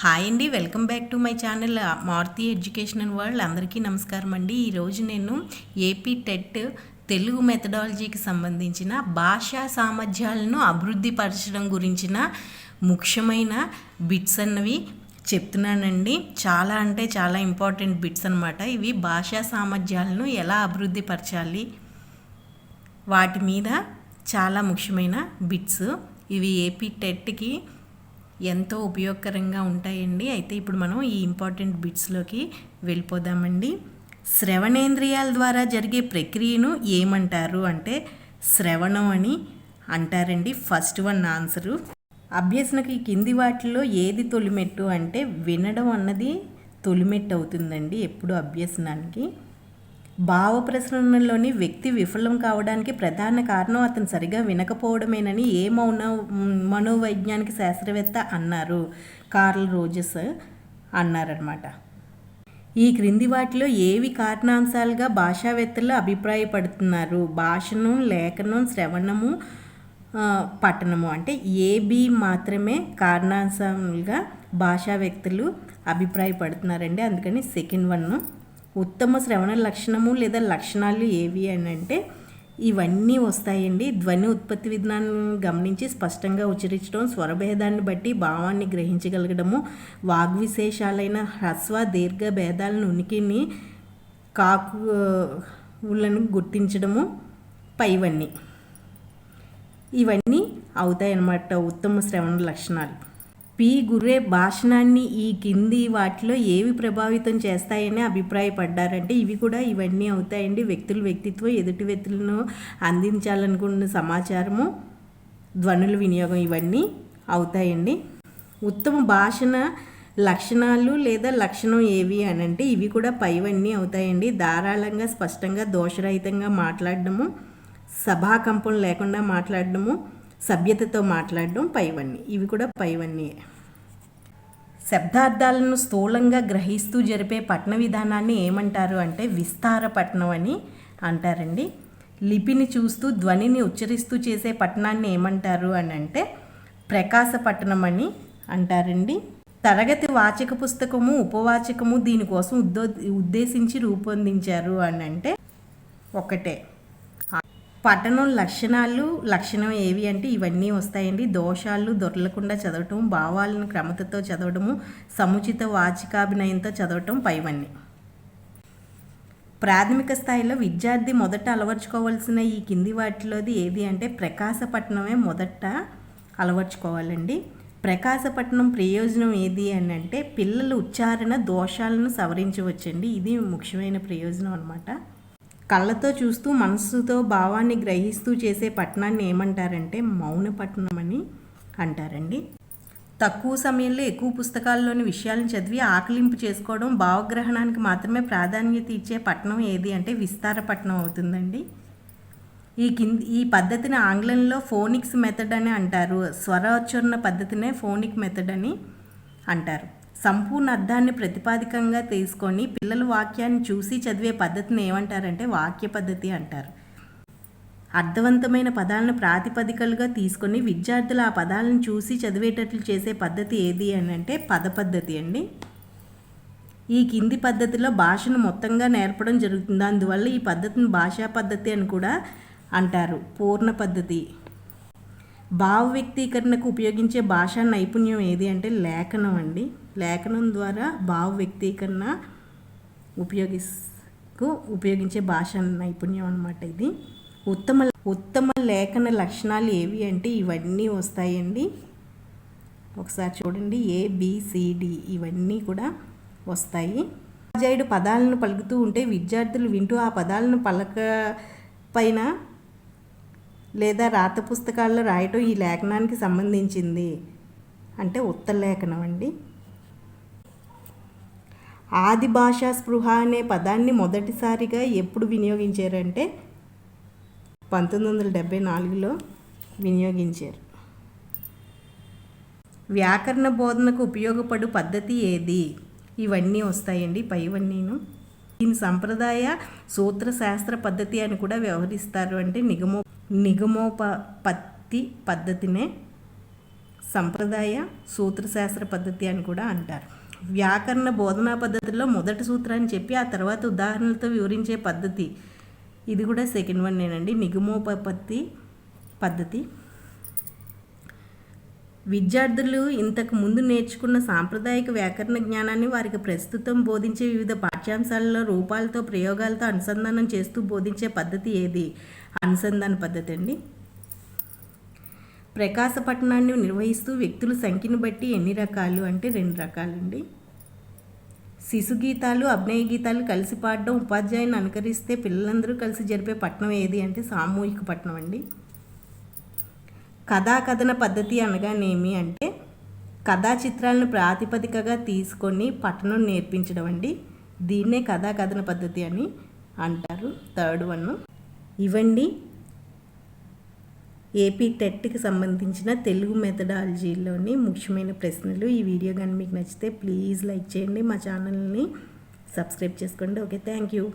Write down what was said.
Hi అండి welcome back to my channel Maruthi educational world. అందరికీ నమస్కారం అండి. ఈరోజు నేను ఏపీ టెట్ తెలుగు మెథడాలజీకి సంబంధించిన భాషా సామర్థ్యాలను అభివృద్ధి పరచడం గురించిన ముఖ్యమైన బిట్స్ అన్నవి చెప్తున్నానండి. చాలా అంటే చాలా ఇంపార్టెంట్ బిట్స్ అనమాట ఇవి భాషా సామర్థ్యాలను ఎలా అభివృద్ధి పరచాలి వాటి మీద చాలా ముఖ్యమైన బిట్స్ ఇవి ఏపీ టెట్కి ఎంతో ఉపయోగకరంగా ఉంటాయండి. అయితే ఇప్పుడు మనం ఈ ఇంపార్టెంట్ బిట్స్లోకి వెళ్ళిపోదామండి. శ్రవణేంద్రియాల ద్వారా జరిగే ప్రక్రియను ఏమంటారు అంటే శ్రవణం అని అంటారండి. First one answer. అభ్యసనకి కింది వాటిలో ఏది తొలిమెట్టు అంటే వినడం అన్నది తొలిమెట్టు అవుతుందండి ఎప్పుడు అభ్యసనానికి. భావ ప్రసరణలోని వ్యక్తి విఫలం కావడానికి ప్రధాన కారణం అతను సరిగా వినకపోవడమేనని ఏ మౌన మనోవైజ్ఞానిక శాస్త్రవేత్త అన్నారు. కార్ల్ రోజెస్ అన్నారనమాట ఈ క్రింది వాటిలో ఏవి కారణాంశాలుగా భాషావేత్తలు అభిప్రాయపడుతున్నారు? భాషను లేఖనం శ్రవణము పఠనము అంటే ఏబి మాత్రమే కారణాంశాలుగా భాషా వ్యక్తులు అభిప్రాయపడుతున్నారండి. అందుకని సెకండ్ వన్ ఉత్తమ శ్రవణ లక్షణము లేదా లక్షణాలు ఏవి అని అంటే ఇవన్నీ వస్తాయండి. ధ్వని ఉత్పత్తి విధానాన్ని గమనించి స్పష్టంగా ఉచ్చరించడం స్వరభేదాన్ని బట్టి భావాన్ని గ్రహించగలగడము వాగ్విశేషాలైన హ్రస్వ దీర్ఘ భేదాలను ఉనికిని కాకులను గుర్తించడము పైవన్నీ. ఇవన్నీ అవుతాయన్నమాట ఉత్తమ శ్రవణ లక్షణాలు. పి గుర్రే భాషణాన్ని ఈ కింది వాటిలో ఏవి ప్రభావితం చేస్తాయని అభిప్రాయపడ్డారంటే ఇవి కూడా ఇవన్నీ అవుతాయండి. వ్యక్తుల వ్యక్తిత్వం ఎదుటి వ్యక్తులను అందించాలనుకున్న సమాచారము ధ్వనుల వినియోగం ఇవన్నీ అవుతాయండి. ఉత్తమ భాషణ లక్షణాలు లేదా లక్షణం ఏవి అని అంటే ఇవి కూడా పైవన్నీ అవుతాయండి. ధారాళంగా స్పష్టంగా దోషరహితంగా మాట్లాడడము సభాకంపం లేకుండా మాట్లాడడము సభ్యతతో మాట్లాడడం పైవన్నీ. ఇవి కూడా పైవన్నీ. శబ్దార్థాలను స్థూలంగా గ్రహిస్తూ జరిపే పట్టణ విధానాన్ని ఏమంటారు అంటే విస్తార పట్టణం అని అంటారండి. లిపిని చూస్తూ ధ్వనిని ఉచ్చరిస్తూ చేసే పట్టణాన్ని ఏమంటారు అని అంటే ప్రకాశ పట్టణం అని అంటారండి. తరగతి వాచక పుస్తకము ఉపవాచకము దీనికోసం ఉద్దో ఉద్దేశించి రూపొందించారు అని అంటే ఒకటే. పఠనం లక్షణాలు లక్షణం ఏవి అంటే ఇవన్నీ వస్తాయండి. దోషాలు దొరలకుండా చదవటం భావాలను క్రమతతో చదవడము సముచిత వాచికాభినయంతో చదవటం పైవన్నీ. ప్రాథమిక స్థాయిలో విద్యార్థి మొదట అలవర్చుకోవాల్సిన ఈ కింది వాటిలోది ఏది అంటే ప్రకాశపట్నమే మొదట అలవర్చుకోవాలండి. ప్రకాశపట్నం ప్రయోజనం ఏది అని అంటే పిల్లల ఉచ్చారణ దోషాలను సవరించవచ్చండి. ఇది ముఖ్యమైన ప్రయోజనం అనమాట కళ్ళతో చూస్తూ మనసుతో భావాన్ని గ్రహిస్తూ చేసే పట్టణాన్ని ఏమంటారంటే మౌన పట్టణం అని అంటారండి. తక్కువ సమయంలో ఎక్కువ పుస్తకాల్లోని విషయాలను చదివి ఆకలింపు చేసుకోవడం భావగ్రహణానికి మాత్రమే ప్రాధాన్యత ఇచ్చే పట్టణం ఏది అంటే విస్తార పట్టణం అవుతుందండి. ఈ కింది ఈ పద్ధతిని ఆంగ్లంలో ఫోనిక్స్ మెథడ్ అని అంటారు. స్వరోచ్చరణ పద్ధతినే ఫోనిక్ మెథడ్ అని అంటారు. సంపూర్ణ అర్థాన్ని ప్రతిపాదికంగా తీసుకొని పిల్లలు వాక్యాన్ని చూసి చదివే పద్ధతిని ఏమంటారంటే వాక్య పద్ధతి అంటారు. అర్థవంతమైన పదాలను ప్రాతిపదికలుగా తీసుకొని విద్యార్థులు ఆ పదాలను చూసి చదివేటట్లు చేసే పద్ధతి ఏది అని అంటే పద పద్ధతి అండి. ఈ కింది పద్ధతిలో భాషను మొత్తంగా నేర్పడం జరుగుతుంది. అందువల్ల ఈ పద్ధతిని భాషా పద్ధతి అని కూడా అంటారు. పూర్ణ పద్ధతి. భావ వ్యక్తీకరణకు ఉపయోగించే భాషా నైపుణ్యం ఏది అంటే లేఖనం అండి. లేఖనం ద్వారా భావ వ్యక్తీకరణ ఉపయోగిస్తూ ఉపయోగించే భాష నైపుణ్యం అనమాట ఇది. ఉత్తమ ఉత్తమ లేఖన లక్షణాలు ఏవి అంటే ఇవన్నీ వస్తాయండి. ఒకసారి చూడండి. ఏబిసిడి ఇవన్నీ కూడా వస్తాయి. ఉపాధ్యాయుడు పదాలను పలుకుతూ ఉంటే విద్యార్థులు వింటూ ఆ పదాలను పలక పైన లేదా రాత పుస్తకాల్లో రాయటం ఈ లేఖనానికి సంబంధించింది? అంటే ఉత్తర లేఖనం అండి. ఆది భాషా స్పృహ అనే పదాన్ని మొదటిసారిగా ఎప్పుడు వినియోగించారంటే పంతొమ్మిది వందల డెబ్భై నాలుగులో వినియోగించారు. వ్యాకరణ బోధనకు ఉపయోగపడు పద్ధతి ఏది? ఇవన్నీ వస్తాయండి పైవన్నీను. దీని సంప్రదాయ సూత్రశాస్త్ర పద్ధతి అని కూడా వ్యవహరిస్తారు అంటే నిగమో నిగమోపత్తి పద్ధతినే సంప్రదాయ సూత్రశాస్త్ర పద్ధతి అని కూడా అంటారు. వ్యాకరణ బోధనా పద్ధతిలో మొదటి సూత్రాన్ని చెప్పి ఆ తర్వాత ఉదాహరణలతో వివరించే పద్ధతి. ఇది కూడా సెకండ్ వన్ నేనండి. నిగమోపత్తి పద్ధతి. విద్యార్థులు ఇంతకు ముందు నేర్చుకున్న సాంప్రదాయక వ్యాకరణ జ్ఞానాన్ని వారికి ప్రస్తుతం బోధించే వివిధ పాఠ్యాంశాలలో రూపాలతో ప్రయోగాలతో అనుసంధానం చేస్తూ బోధించే పద్ధతి ఏది? అనుసంధాన పద్ధతి అండి. ప్రకాశ పట్టణాన్ని నిర్వహిస్తూ వ్యక్తుల సంఖ్యను బట్టి ఎన్ని రకాలు అంటే రెండు రకాలండి. శిశు గీతాలు అభినయ గీతాలు కలిసి పాడడం ఉపాధ్యాయుని అనుకరిస్తే పిల్లలందరూ కలిసి జరిపే పట్టణం ఏది అంటే సామూహిక పట్టణం అండి. కథాకథన పద్ధతి అనగానేమి అంటే కథా చిత్రాలను ప్రాతిపదికగా తీసుకొని పట్టణం నేర్పించడం అండి. దీన్నే కథాకథన పద్ధతి అని అంటారు. Third one. ఇవండి ఏపీ టెట్కి సంబంధించిన తెలుగు మెథడాలజీలోని ముఖ్యమైన ప్రశ్నలు. ఈ వీడియో కానీ మీకు నచ్చితే ప్లీజ్ లైక్ చేయండి. మా ఛానల్ని సబ్స్క్రైబ్ చేసుకోండి. Okay thank you.